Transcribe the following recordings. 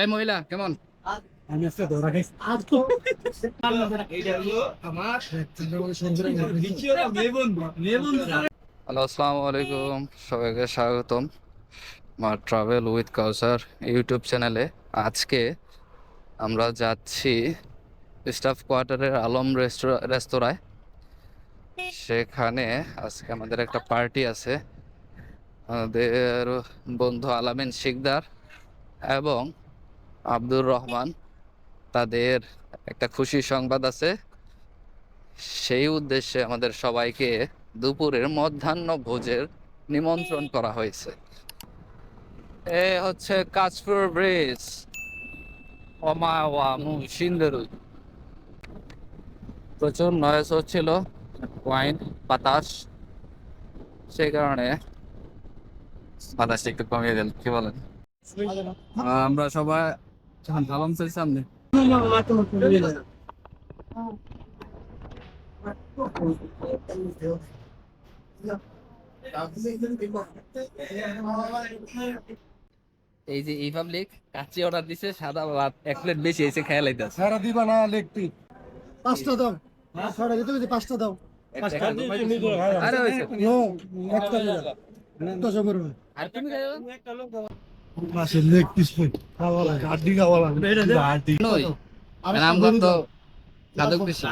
এই মহিলা কেমন? আমি একটা ধরা খাইছি আর তো হ্যালো আসসালামু আলাইকুম। সবাইকে স্বাগতম আমার ট্রাভেল উইথ কাউসার ইউটিউব চ্যানেলে আজকে আমরা যাচ্ছি স্টাফ কোয়ার্টারের আলম রেস্তোরাঁ রেস্তোরাঁয় সেখানে আজকে আমাদের একটা পার্টি আছে। আমাদের বন্ধু আলামিন শিকদার এবং আব্দুর রহমান, তাদের একটা খুশি সংবাদ আছে। সেই উদ্দেশ্যে আমাদের সবাইকে দুপুরের মধ্যাহ্ন ভোজের নিমন্ত্রণ করা হয়েছে। এ হচ্ছে কাজপুর ব্রিজ অমাওয়া সিন্দুর প্রচুর নয়েস হচ্ছিল ওয়াইন বাতাস। সেই কারণে বাতাসটা একটু কমিয়ে দেন কি বলেন? আমরা সবাই ভাবলাম সামনে। এই যে এই পাবলিক কাচ্চি অর্ডার দিছে সাদা ভাত এক প্লেট বেশি এসে খেয়ে লাইতাছে। সারা দিবা না লেগ পিস পাঁচটা দাও। ছড়া দিতে দিতে পাঁচটা দাও। আরে হইছে নো একটা দশ করবে আর তুমি খাইও পাশে লেগ পিস খাওয়া লাগে হাড্ডি খাওয়া লাগে হাড্ডি নই নাম বেশি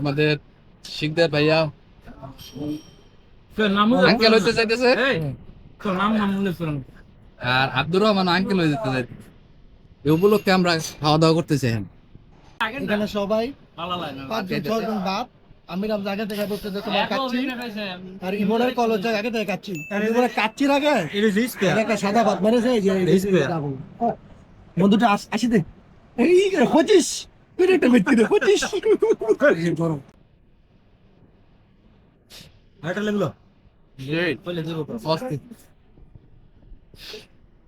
আমাদের শিকদার ভাইয়া। আঙ্কেল হইতে চাইতেছে? আর আব্দুর রহমান আঙ্কেল হয়ে যেতে চাইতেছে। এই উপলক্ষে আমরা খাওয়া দাওয়া করতেছি এখন এখানে সবাই পাঁচজন ছজন বাপ। আমি রাম জায়গা থেকে বলতে যে তোমার কাচ্ছি আর ইমনের কলেজ জায়গা থেকে কাচ্ছি ইমনের কাচ্ছির আগে একটা সাদা ভাত মেরেছে এই যে। বন্ধুটা আসি দে। এই মিনিটে মিটতে দে গরম। লাগল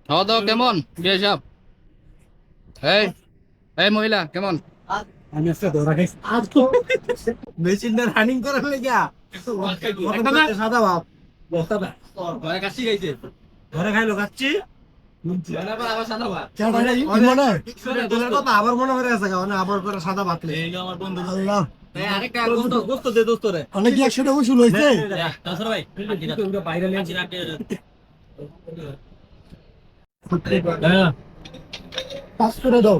খাওয়া দাওয়া কেমন? বিয়ে সাহেব এই এই মহিলা কেমন? আমি আজকে ধরা খাইছি। আর তো মেশিনটা রানিং করার লেগা। সাদা ভাত ঘরে খাইলো খাচ্ছি আবার মনে করে আছে মানে আবার করে সাদা ভাত আল্লাহ। অনেক কি একশো টাকা শুরু হয়েছে? পাঁচ করে দাও।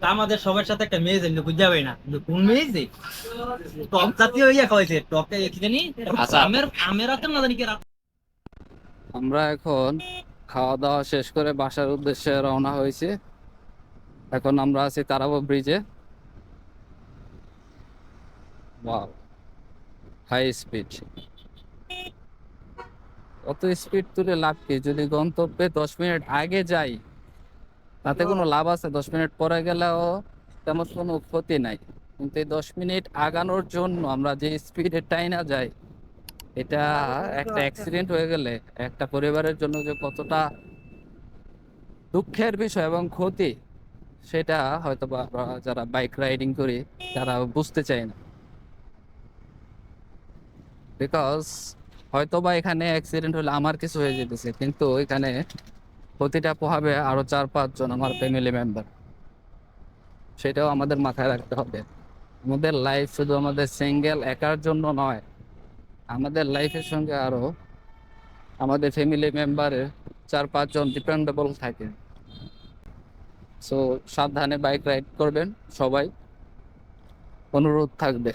তা আমাদের সবার সাথে একটা মেয়ে যেমনি বুঝতে পারি না। কোন মেয়ে যে জাতীয় ইয়া খাওয়াইছে কি জানি? আচ্ছা। আমের আমের না জানি কি রাত আমরা এখন খাওয়া দাওয়া শেষ করে বাসার উদ্দেশ্যে রওনা হয়েছি। এখন আমরা আছি তারাবো ব্রিজে। হাই স্পিড অত স্পিড তুলে লাভ কি? যদি গন্তব্যে দশ মিনিট আগে যাই তাতে কোনো লাভ আছে? দশ মিনিট পরে গেলেও তেমন কোনো ক্ষতি নাই। কিন্তু এই দশ মিনিট আগানোর জন্য আমরা যে স্পিডে টাইনা যাই, এটা একটা অ্যাক্সিডেন্ট হয়ে গেলে, একটা পরিবারের জন্য যে কতটা দুঃখের বিষয় এবং ক্ষতি, সেটা হয়তো বা যারা বাইক রাইডিং করি, তারা বুঝতে চায় না। বিকজ হয়তো বা এখানে অ্যাক্সিডেন্ট হলে আমার কিছু হয়ে যেতেছে, কিন্তু এখানে ক্ষতিটা পোহাবে আরও চার পাঁচজন আমার ফ্যামিলি মেম্বার সেটাও আমাদের মাথায় রাখতে হবে। আমাদের লাইফ শুধু আমাদের সিঙ্গেল একার জন্য নয়, আমাদের লাইফের সঙ্গে আরও আমাদের ফ্যামিলি মেম্বারের চার পাঁচজন ডিপেন্ডেবল থাকে। সো সাবধানে বাইক রাইড করবেন সবাই। অনুরোধ থাকবে।